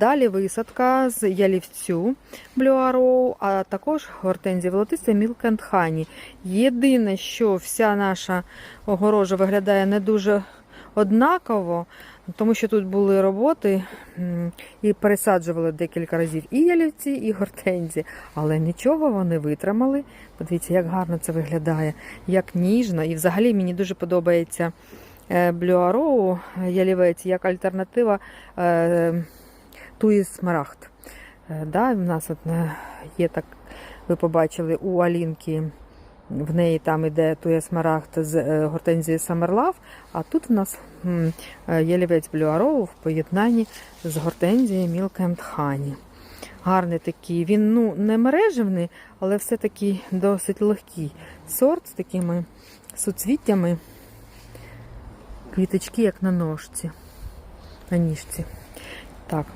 Далі висадка з ялівцю Arrow, а також гортензія волотиста Milk and Honey. Єдине, що вся наша огорожа виглядає не дуже однаково, тому що тут були роботи і пересаджували декілька разів і ялівці, і гортензії. Але нічого вони витримали. Подивіться, як гарно це виглядає, як ніжно. І взагалі мені дуже подобається е, Blue Arrow ялівець як альтернатива туї смарагд. Е, Да, в нас от е, є так, ви побачили у Алінки. В неї там іде тує смарагд з е, гортензії Summer а тут в нас ялівець Blue в поєднанні з гортензією and Honey. Гарний такий, він ну, не мережевний, але все-таки досить легкий сорт з такими суцвіттями. Квіточки, як на ножці, на ніжці. Так,